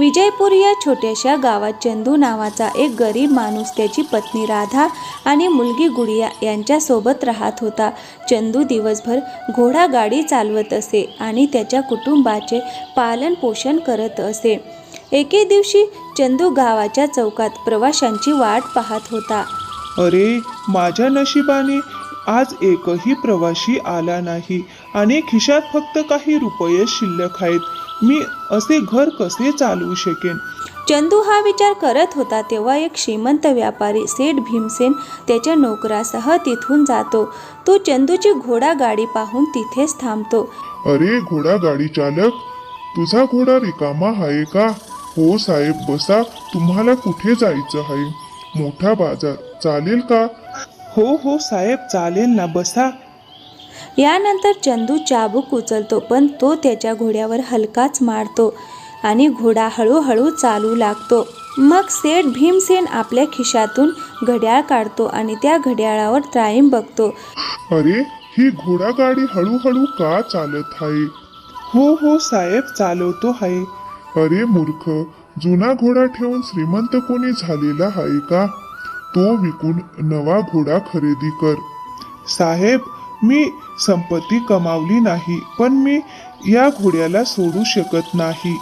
विजयपूर या छोट्याशा गावात चंदू नावाचा एक गरीब माणूस त्याची पत्नी राधा आणि मुलगी गुडिया यांच्यासोबत राहत होता. चंदू दिवसभर घोडागाडी चालवत असे आणि त्याच्या कुटुंबाचे पालनपोषण करत असे. एके दिवशी चंदू गावाच्या चौकात प्रवाशांची वाट पाहत होता. अरे माझ्या नशिबाने आज एकही प्रवासी आला नाही. आणि खिशात फक्त काही रुपये शिल्लक आहेत. मी असे घर कसे चालवू शकेन? चंदू हा विचार करत होता तेव्हा एक श्रीमंत व्यापारी सेठ भीमसेन त्याच्या नोकरासह तिथून जातो. तो चंदूची घोडागाडी पाहून तिथेच थांबतो. अरे घोडा गाडी चालक तुझा घोडा रिकामा आहे का? हो साहेब बसा तुम्हाला कुठे जायचं आहे? मोठा बाजार चालेल का? हो हो साहेब चालेल ना बसा. यानंतर चंदू चाबूक उचलतो पण तो त्याच्या घोड्यावर हलकाच मारतो आणि घोडा हळूहळू चालू लागतो. मग सेठ भीमसेन आपल्या खिशातून घड्याळ काढतो आणि त्या घड्याळावर टाईम बघतो. अरे ही घोडा गाडी हळूहळू का चालत आहे? हो हो साहेब चालवतो आहे. अरे मूर्ख जुना घोडा ठेवून श्रीमंत कोणी झालेला आहे का? तो विकून नवा घोडा खरेदी कर. साहेब मी संपत्ती कमावली नाही पण मी या घोड्याला सोडू शकत नाही.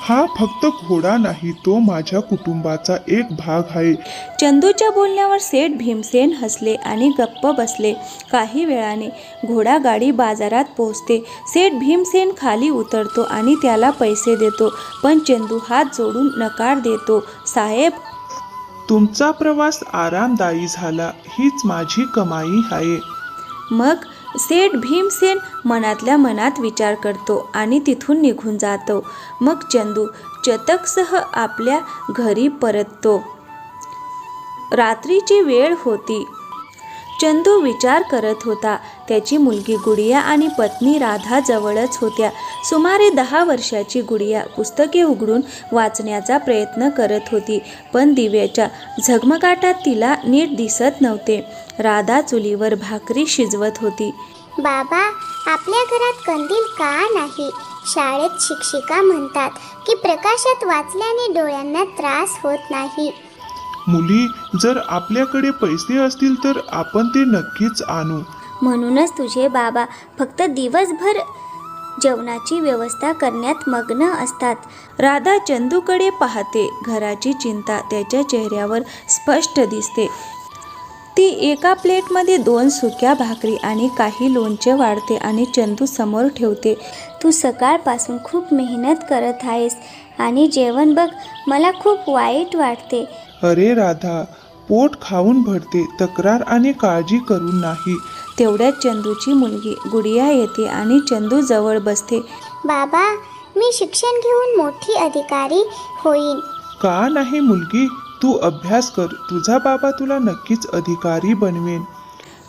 हा फक्त घोडा नाही तो माझ्या कुटुंबाचा एक भाग आहे. चंदूच्या बोलण्यावर सेठ भीमसेन हसले आणि गप्प बसले. काही वेळाने घोडागाडी बाजारात पोहोचते. सेठ भीमसेन खाली उतरतो आणि त्याला पैसे देतो पण चंदू हात जोडून नकार देतो. साहेब तुमचा प्रवास आरामदायी झाला हीच माझी कमाई आहे. मग सेठ भीमसेन मनातल्या मनात विचार करतो आणि तिथून निघून जातो. मग चंदू चतकसह आपल्या घरी परततो. रात्रीची वेळ होती. चंदू विचार करत होता. त्याची मुलगी गुडिया आणि पत्नी राधा जवळच होत्या. सुमारे दहा वर्षाची गुडिया पुस्तके उघडून वाचण्याचा प्रयत्न करत होती पण दिव्याच्या झगमगाटात तिला नीट दिसत नव्हते. राधा चुलीवर भाकरी शिजवत होती. बाबा आपल्या घरात कंदील का नाही? शाळेत शिक्षिका म्हणतात की प्रकाशात वाचल्याने डोळ्यांना त्रास होत नाही. मुली जर आपल्याकडे पैसे असतील तर आपण ते नक्कीच आणू. म्हणूनच तुझे बाबा फक्त दिवसभर जेवणाची व्यवस्था करण्यात मग्न असतात. राधा चंदूकडे पाहते. घराची चिंता त्याच्या चेहऱ्यावर स्पष्ट दिसते. ती एका प्लेटमध्ये दोन सुक्या भाकरी आणि काही लोणचे वाढते आणि चंदू समोर ठेवते. तू सकाळपासून खूप मेहनत करत आहेस आणि जेवण बघ मला खूप वाईट वाटते. अरे राधा पोट खाऊन भरते तक्रार आणि काळजी करून नाही. तेवढ्यात चंदूची मुलगी गुडिया येते आणि चंदू जवळ बसते. बाबा मी शिक्षण घेऊन मोठी अधिकारी होईन. का नाही मुलगी? तू अभ्यास कर तुझा बाबा तुला नक्कीच अधिकारी बनवेन.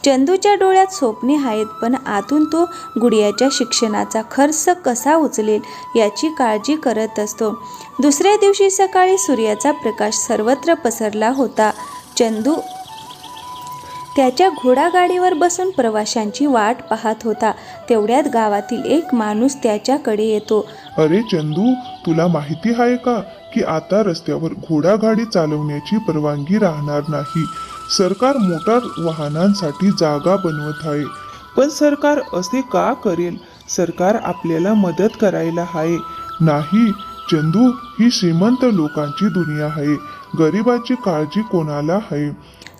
चंदूच्या डोळ्यात स्वप्ने आहेत पण आतून तो गुडियाच्या शिक्षणाचा खर्च कसा उचलेल याची काळजी करत असतो. दुसऱ्या दिवशी सकाळी सूर्याचा प्रकाश सर्वत्र पसरला होता. चंदू त्याच्या घोडागाडीवर बसून प्रवाशांची वाट पाहत होता. तेवढ्यात गावातील एक माणूस त्याच्याकडे येतो. अरे चंदू तुला माहिती आहे का की आता रस्त्यावर घोडागाडी चालवण्याची परवानगी राहणार नाही? सरकार मोटार वाहनांसाठी जागा बनवत आहे. पण सरकार असे का करेल? सरकार आपल्याला मदत करायला आहे. नाही चंदू ही श्रीमंत लोकांची दुनिया आहे. गरिबाची काळजी कोणाला आहे?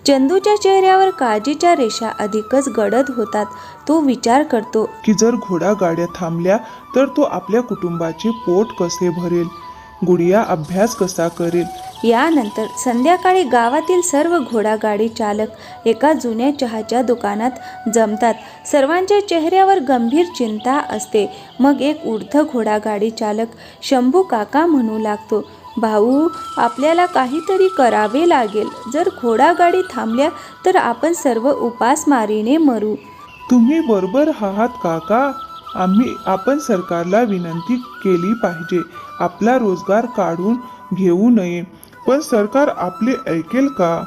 चंदूच्या चेहऱ्यावर काळजीच्या रेषा अधिकच गडद होतात तो विचार करतो की जर घोडा गाड्या थांबल्या तर तो आपल्या कुटुंबाचे पोट कसे भरेल? गुडिया अभ्यास कसा करेल? यानंतर संध्याकाळी गावातील सर्व घोडागाडी चालक एका जुन्या चहाच्या दुकानात जमतात. सर्वांच्या चेहऱ्यावर गंभीर चिंता असते. मग एक ऊर्ध्व घोडागाडी चालक शंभू काका म्हणू लागतो भाऊ आपल्याला काहीतरी करावे लागेल. जर घोडागाडी थांबल्या तर आपण सर्व उपासमारीने मरू. तुम्ही बरोबर आहात काका. आम्ही आपण सरकारला विनंती केली पाहिजे. आपला रोजगार काढून घेऊ नये. पण सरकार आपले ऐकेल का?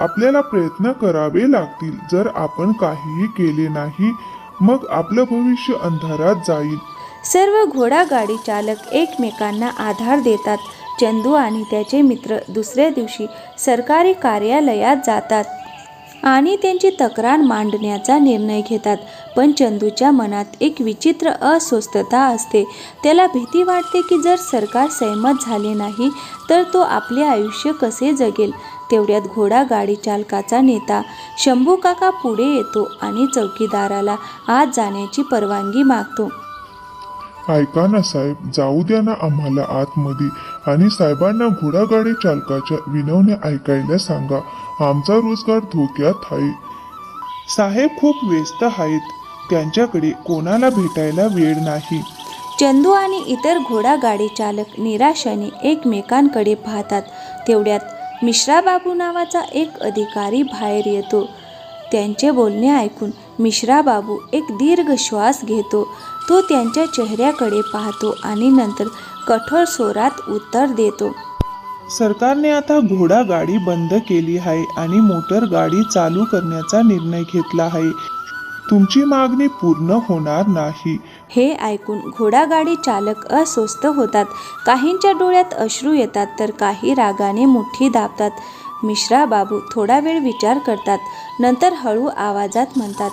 आपल्याला प्रयत्न करावे लागतील. जर आपण काहीही केले नाही मग आपलं भविष्य अंधारात जाईल. सर्व घोडागाडी चालक एकमेकांना आधार देतात. चंदू आणि त्याचे मित्र दुसऱ्या दिवशी सरकारी कार्यालयात जातात. आणि त्यांची तक्रार मांडण्याचा निर्णय घेतात. पण चंदूच्या मनात एक विचित्र अस्वस्थता असते. त्याला भीती वाटते की जर सरकार सहमत झाले नाही तर तो आपले आयुष्य कसे जगेल? तेवढ्यात घोडा गाडी चालकाचा नेता शंभू काका पुढे येतो आणि चौकीदाराला आत जाण्याची परवानगी मागतो. ऐका ना साहेब जाऊ द्या ना आम्हाला आतमध्ये. आणि साहेबांना घोडागाडी चालकाच्या विनवण्या ऐकायला सांगा. आमचा रोजगार धोक्यात आहे. साहेब खूप व्यस्त आहेत. त्यांच्याकडे कोणाला भेटायला वेळ नाही. चंदू आणि इतर घोडागाडी चालक निराशाने एकमेकांकडे पाहतात. तेवढ्यात मिश्राबाबू नावाचा एक अधिकारी बाहेर येतो. त्यांचे बोलणे ऐकून मिश्राबाबू एक दीर्घ श्वास घेतो. तो त्यांच्या चेहऱ्याकडे पाहतो आणि नंतर कठोर स्वरात उत्तर देतो. सरकारने आता घोडा गाडी बंद केली आहे आणि मोटर गाडी चालू करण्याचा निर्णय घेतला आहे. तुमची मागणी पूर्ण होणार नाही. हे ऐकून घोडागाडी चालक अस्वस्थ होतात. काहींच्या डोळ्यात अश्रू येतात तर काही रागाने मुठ्ठी दाबतात. मिश्रा बाबू थोडा वेळ विचार करतात. नंतर हळू आवाजात म्हणतात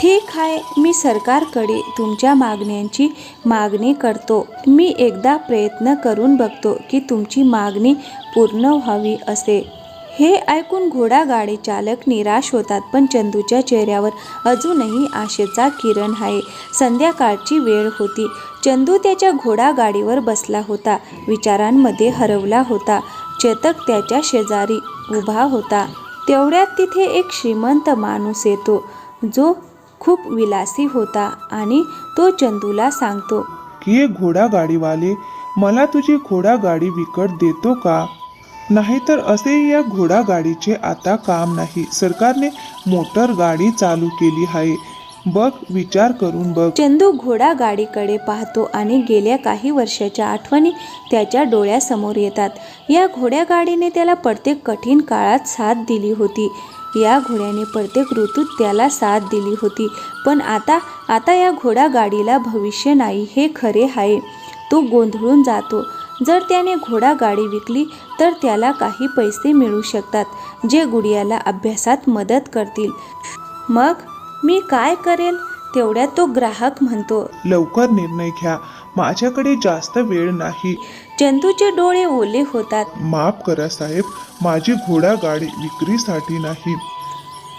ठीक आहे मी सरकारकडे तुमच्या मागण्यांची मागणी करतो. मी एकदा प्रयत्न करून बघतो की तुमची मागणी पूर्ण व्हावी असे. हे ऐकून घोडागाडी चालक निराश होतात पण चंदूच्या चेहऱ्यावर अजूनही आशेचा किरण आहे. संध्याकाळची वेळ होती. चंदू त्याच्या घोडागाडीवर बसला होता. विचारांमध्ये हरवला होता. चेतक त्याच्या शेजारी उभा होता. तेवढ्यात तिथे एक श्रीमंत माणूस येतो जो खूप विलासी होता आणि तो चंदूला सांगतो की एक घोडा गाडीवाले मला तुझी घोडा गाडी विकत देतो का? नाहीतर असे या घोडा गाडीचे आता काम नाही. सरकारने मोटर गाडी चालू केली आहे. बघ विचार करून बघ. चंदू घोडा गाडीकडे पाहतो आणि गेल्या काही वर्षाच्या आठवणी त्याच्या डोळ्यासमोर येतात. या घोड्या गाडीने त्याला प्रत्येक कठीण काळात साथ दिली होती. या घोड्याने प्रत्येक ऋतूत त्याला साथ दिली होती. पण आता आता या घोडा गाडीला भविष्य नाही हे खरे आहे. तो गोंधळून जातो. जर त्याने घोडा गाडी विकली तर त्याला काही पैसे मिळू शकतात जे गुडियाला अभ्यासात मदत करतील. मग मी काय करेल? तेवढ्यात तो ग्राहक म्हणतो लवकर निर्णय घ्या. माझ्याकडे जास्त वेळ नाही. चंदूचे डोळे ओले होतात. माफ करा साहेब माझी घोडा गाडी विक्रीसाठी नाही.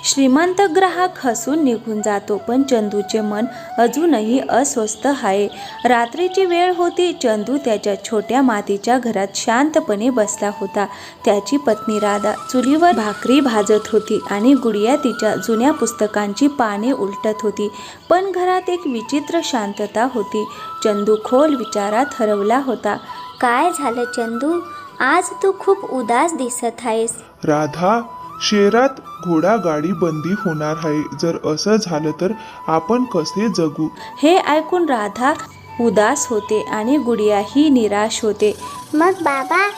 श्रीमंत ग्राहक हसून निघून जातो पण चंदूचे मन अजूनही अस्वस्थ आहे. रात्रीची वेळ होती चंदू त्याच्या छोट्या मातीच्या घरात शांतपणे बसला होता. त्याची पत्नी राधा चुलीवर भाकरी भाजत होती आणि गुडिया तिच्या जुन्या पुस्तकांची पाने उलटत होती पण घरात एक विचित्र शांतता होती. चंदू खोल विचारात हरवला होता काय झालं चंदू? आज तू खूप उदास दिसत आहेस. राधा शहरात घोडा गाडी बंदी होणार आहे. जर असं झालं तर आपण कसे जगू? हे ऐकून राधा उदास होते आणि गुडियाही निराश होते. मग बाबा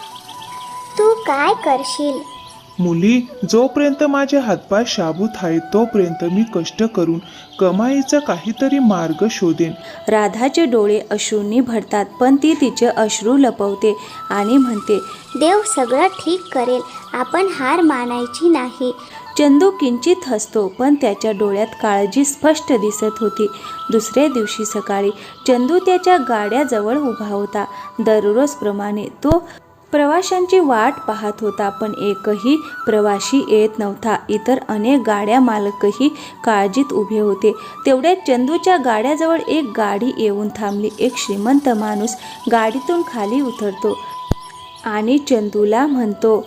तू काय करशील? मुली जोपर्यंत माझे हातपाय शाबूत आहेत तोपर्यंत मी कष्ट करून कमाईचा काहीतरी मार्ग शोधेन. राधाचे डोळे अश्रूंनी भरतात पण ती तिचे अश्रू लपवते आणि म्हणते देव सगळं ठीक करेल आपण हार मानायची नाही. चंदू किंचित हसतो पण त्याच्या डोळ्यात काळजी स्पष्ट दिसत होती. दुसऱ्या दिवशी सकाळी चंदू त्याच्या गाड्याजवळ उभा होता. दररोजप्रमाणे तो प्रवाशांची वाट पाहत होता पण एकही प्रवाशी येत नव्हता. इतर अनेक गाड्या मालकही काळजीत उभे होते. तेवढ्यात चंदूच्या गाड्याजवळ एक गाडी येऊन थांबली. एक श्रीमंत माणूस गाडीतून खाली उतरतो आणि चंदूला म्हणतो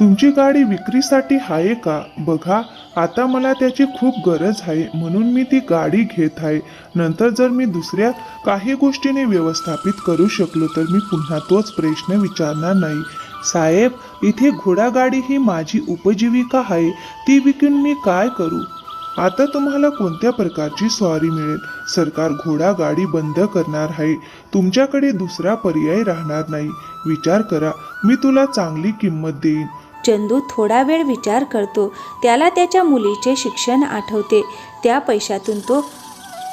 तुमची गाडी विक्रीसाठी आहे का? बघा आता मला त्याची खूप गरज आहे म्हणून मी ती गाडी घेत आहे. नंतर जर मी दुसऱ्या काही गोष्टीने व्यवस्थापित करू शकलो तर मी पुन्हा तोच प्रश्न विचारणार नाही. साहेब इथे घोडागाडी ही माझी उपजीविका आहे ती विकून मी काय करू? आता तुम्हाला कोणत्या प्रकारची स्वारी मिळेल? सरकार घोडा गाडी बंद करणार आहे. तुमच्याकडे दुसरा पर्याय राहणार नाही. विचार करा मी तुला चांगली किंमत देईन. चंदू थोडा वेळ विचार करतो. त्याला त्याच्या मुलीचे शिक्षण आठवते. त्या पैशातून तो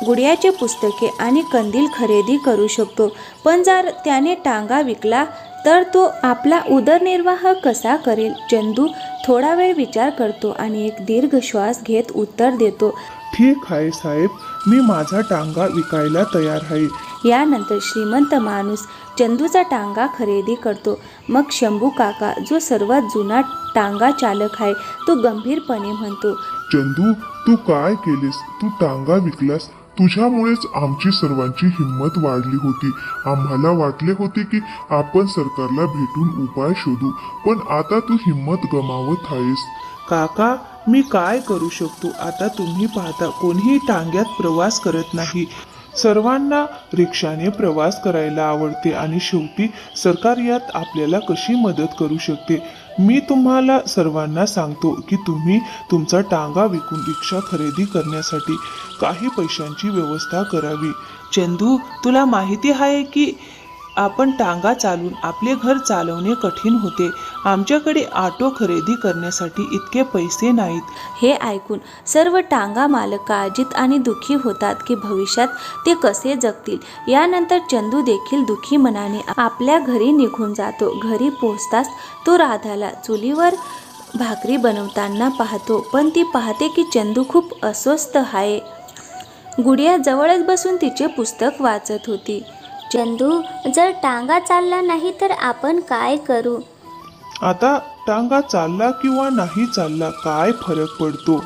गुडियाचे पुस्तके आणि कंदील खरेदी करू शकतो. पण जर त्याने टांगा विकला तर तो आपला उदरनिर्वाह कसा करेल? चंदू थोडा वेळ विचार करतो आणि एक दीर्घ श्वास घेत उत्तर देतो. ठीक आहे साहेब मी माझा टांगा विकायला तयार आहे. यानंतर श्रीमंत माणूस चंदूचा टांगा खरेदी करतो. मग शंभू काका जो सर्वात जुना टांगा चालक आहे तो गंभीरपणे म्हणतो चंदू तू काय केलेस? तू टांगा विकलास? तुझ्यामुळेच आमची सर्वांची हिंमत वाढली होती. आम्हाला वाटले होते की आपण सरकारला भेटून उपाय शोधू पण आता तू हिंमत गमावत आहेस. काका मी काय करू शकतो? आता तुम्ही पाहता कोणीही टांग्यात प्रवास करत नाही. सर्वांना रिक्षाने प्रवास करायला आवडते आणि शेवटी सरकार यात आपल्याला कशी मदत करू शकते? मी तुम्हाला सर्वांना सांगतो की तुम्ही तुमचा टांगा विकून रिक्षा खरेदी करण्यासाठी काही पैशांची व्यवस्था करावी. चंदू तुला माहिती आहे की आपण टांगा चालून आपले घर चालवणे कठीण होते. आमच्याकडे ऑटो खरेदी करण्यासाठी इतके पैसे नाहीत. हे ऐकून सर्व टांगा मालक काळजीत आणि दुःखी होतात की भविष्यात ते कसे जगतील. यानंतर चंदू देखील दुःखी मनाने आपल्या घरी निघून जातो. घरी पोहोचताच तो राधाला चुलीवर भाकरी बनवताना पाहतो पण ती पाहते की चंदू खूप अस्वस्थ आहे. गुडिया जवळच बसून तिचे पुस्तक वाचत होती. चंदू जर टांगा चालला नाही तर आपण काय करू? आता टांगा चालला किंवा नाही चालला काय फरक पडतो?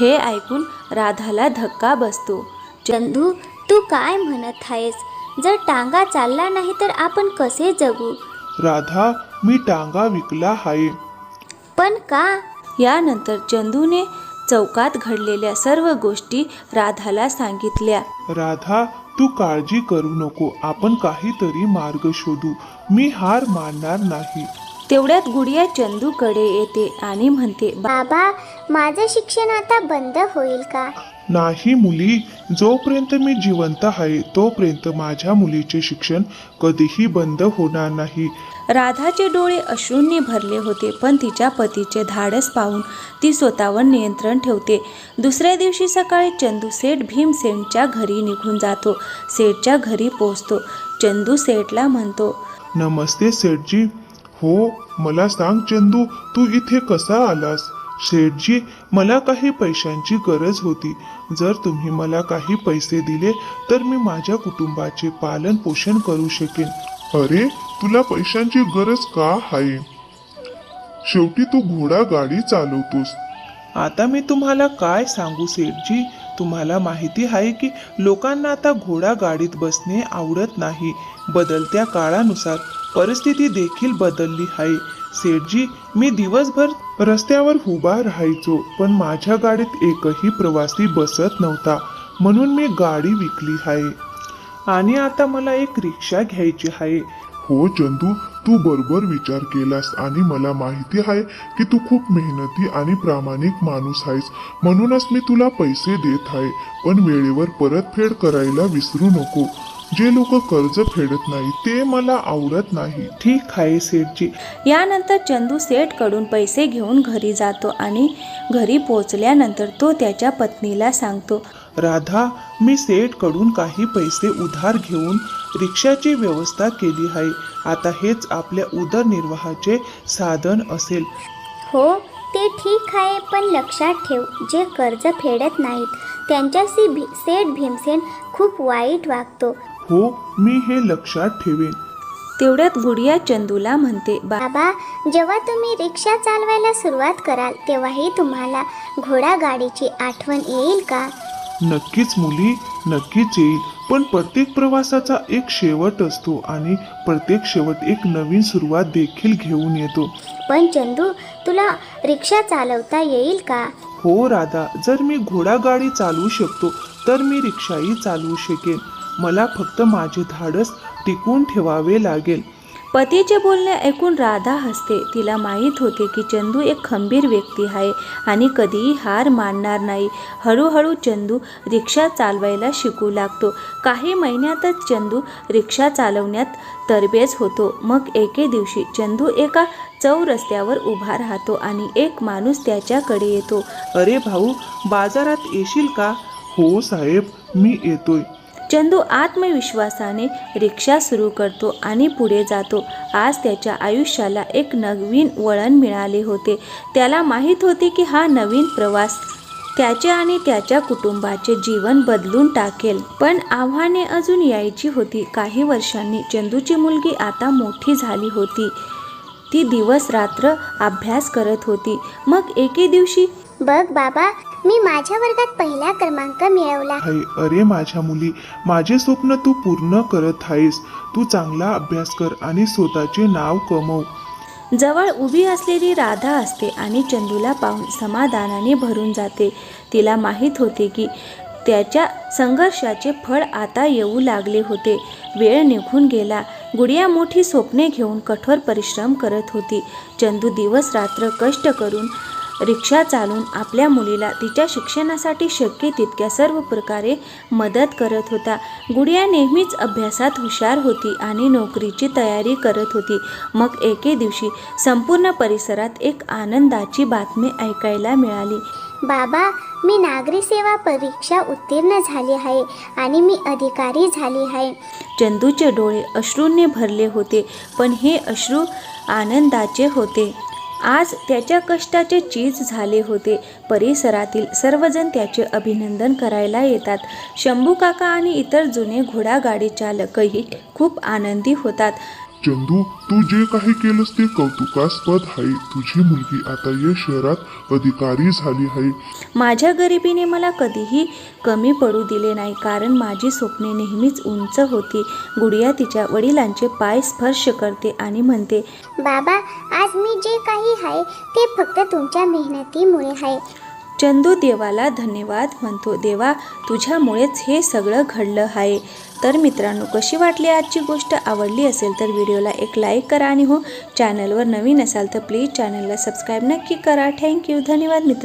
हे ऐकून राधाला धक्का बसतो. चंदू तू काय म्हणत आहेस? जर टांगा चालला नाही तर आपण कसे जगू? राधा मी टांगा विकला आहे. पण का? यानंतर चंदूने चौकात घडलेल्या सर्व गोष्टी राधाला सांगितल्या. राधा तू काळजी करू नको आपण काहीतरी मार्ग शोधू. मी हार मानणार नाही. तेवढ्यात गुडिया चंदूकडे येते आणि म्हणते "बा- बाबा माझं शिक्षण आता बंद होईल का? नाही मुली जोपर्यंत मी जिवंत आहे तोपर्यंत माझ्या मुलीचे शिक्षण कधीही बंद होणार नाही. राधाचे डोळे अश्रूंनी भरले होते पण तिच्या पतीचे धाडस पाहून ती स्वतःवर नियंत्रण ठेवते. दुसऱ्या दिवशी सकाळी चंदू सेठ भीमसेनच्या घरी निघून जातो. सेठच्या घरी पोचतो चंदू सेठला म्हणतो नमस्ते सेठजी. हो मला सांग चंदू तू इथे कसा आलास? सेठजी मला काही पैशांची गरज होती. जर तुम्ही मला काही पैसे दिले तर मी माझ्या कुटुंबाचे पालन पोषण करू शकेन. अरे तुला पैशांची गरज का आहे? शेवटी तू घोडा गाडी चालवतोस. आता मी तुम्हाला काय सांगू सेठजी? तुम्हाला माहिती आहे की लोकांना आता घोडा गाडीत बसणे आवडत नाही. बदलत्या काळानुसार परिस्थिती देखील बदलली आहे. सेठजी मी दिवसभर रस्त्यावर उभा राहायचो पण माझ्या गाडीत एकही प्रवासी बसत नव्हता. म्हणून मी गाडी विकली आहे. आणि आता मला एक रिक्षा घ्यायची आहे. हो चंदू तू बरोबर विचार केलास आणि मला माहिती आहे की तू खूप मेहनती आणि प्रामाणिक माणूस आहेस. म्हणूनच मी तुला पैसे देत आहे पण वेळेवर परतफेड करायला विसरू नको. जे लोक कर्ज फेडत नाही ते मला आवडत नाही. ठीक आहे सेठजी. यानंतर चंदू सेठकडून पैसे घेऊन घरी जातो आणि घरी पोचल्यानंतर तो त्याच्या पत्नीला सांगतो राधा मी सेठकडून काही पैसे उधार घेऊन रिक्षाची व्यवस्था केली आहे. आता हेच आपल्या उदरनिर्वाहाचे साधन असेल. हो ते ठीक आहे पण लक्षात ठेव जे कर्ज फेडत नाहीत त्यांच्याशी भी सेठ भीमसेन खूप वाईट वागतो. हो मी हे लक्षात ठेवेन. तेवढ्यात गुडिया चंदूला म्हणते "बा बाबा जेव्हा तुम्ही रिक्षा चालवायला सुरुवात कराल तेव्हाही तुम्हाला घोडागाडीची आठवण येईल का? नक्कीच मुली नक्कीच येईल. पण प्रत्येक प्रवासाचा एक शेवट असतो आणि प्रत्येक शेवट एक नवीन सुरुवात देखील घेऊन येतो. पण चंदू तुला रिक्षा चालवता येईल का? हो राधा. जर मी घोडागाडी चालवू शकतो तर मी रिक्षाही चालवू शकेन. मला फक्त माझे धाडस टिकून ठेवावे लागेल. पतीचे बोलणे ऐकून राधा हसते. तिला माहीत होते की चंदू एक खंबीर व्यक्ती आहे आणि कधीही हार मानणार नाही. हळूहळू चंदू रिक्षा चालवायला शिकू लागतो. काही महिन्यातच चंदू रिक्षा चालवण्यात तरबेज होतो. मग एके दिवशी चंदू एका चौ रस्त्यावर उभा राहतो आणि एक माणूस त्याच्याकडे येतो. अरे भाऊ बाजारात येशील का? हो साहेब मी येतोय. चंदू आत्मविश्वासाने रिक्षा सुरू करतो आणि पुढे जातो. आज त्याच्या आयुष्याला एक नवीन वळण मिळाले होते. त्याला माहीत होते की हा नवीन प्रवास त्याचे आणि त्याच्या कुटुंबाचे जीवन बदलून टाकेल. पण आव्हाने अजून यायची होती. काही वर्षांनी चंदूची मुलगी आता मोठी झाली होती. ती दिवस रात्र अभ्यास करत होती. मग एके दिवशी बघ बाबा मी माझ्या वर्गात पहिला क्रमांक मिळवला. आहे अरे माझ्या मुली माझे स्वप्न तू पूर्ण करत आहेस. तू चांगला अभ्यास कर आणि स्वतःचे नाव कमव. जवळ उभी असलेली राधा असते आणि चंदूला पाहून समाधानाने भरून जाते. तिला माहीत होते की त्याच्या संघर्षाचे फळ आता येऊ लागले होते. वेळ निघून गेला. गुडिया मोठी स्वप्ने घेऊन कठोर परिश्रम करत होती. चंदू दिवस रात्र कष्ट करून रिक्षा चालून आपल्या मुलीला तिच्या शिक्षणासाठी शक्य तितक्या सर्व प्रकारे मदत करत होता. गुडिया नेहमीच अभ्यासात हुशार होती आणि नोकरीची तयारी करत होती. मग एके दिवशी संपूर्ण परिसरात एक आनंदाची बातमी ऐकायला मिळाली. बाबा मी नागरी सेवा परीक्षा उत्तीर्ण झाली आहे आणि मी अधिकारी झाली आहे. चंदूचे डोळे अश्रूंनी भरले होते पण हे अश्रू आनंदाचे होते. आज त्याच्या कष्टाचे चीज झाले होते. परिसरातील सर्वजण त्याचे अभिनंदन करायला येतात. शंभू काका आणि इतर जुने घोडागाडी चालकही खूप आनंदी होतात. चंदू तू जे काही केलंस ते कौतुकास्पद आहे. तुझी मुलगी आता या शहरात अधिकारी झाली आहे. माझ्या गरिबीने मला कधीही कमी पडू दिले नाही कारण माझी स्वप्ने नेहमीच उंच होती. गुडिया तिच्या वडिलांचे पाय स्पर्श करते आणि म्हणते बाबा आज मी जे काही आहे ते फक्त तुमच्या मेहनतीमुळे आहे. चंदू देवाला धन्यवाद म्हणतो देवा तुझ्यामुळेच हे सगळं घडलं आहे. तर मित्रांनो कशी वाटली आजची गोष्ट? आवडली असेल तर व्हिडिओला एक लाईक करा आणि हो चॅनलवर नवीन असाल तर प्लीज चॅनलला सबस्क्राईब नक्की करा. थँक्यू धन्यवाद मित्र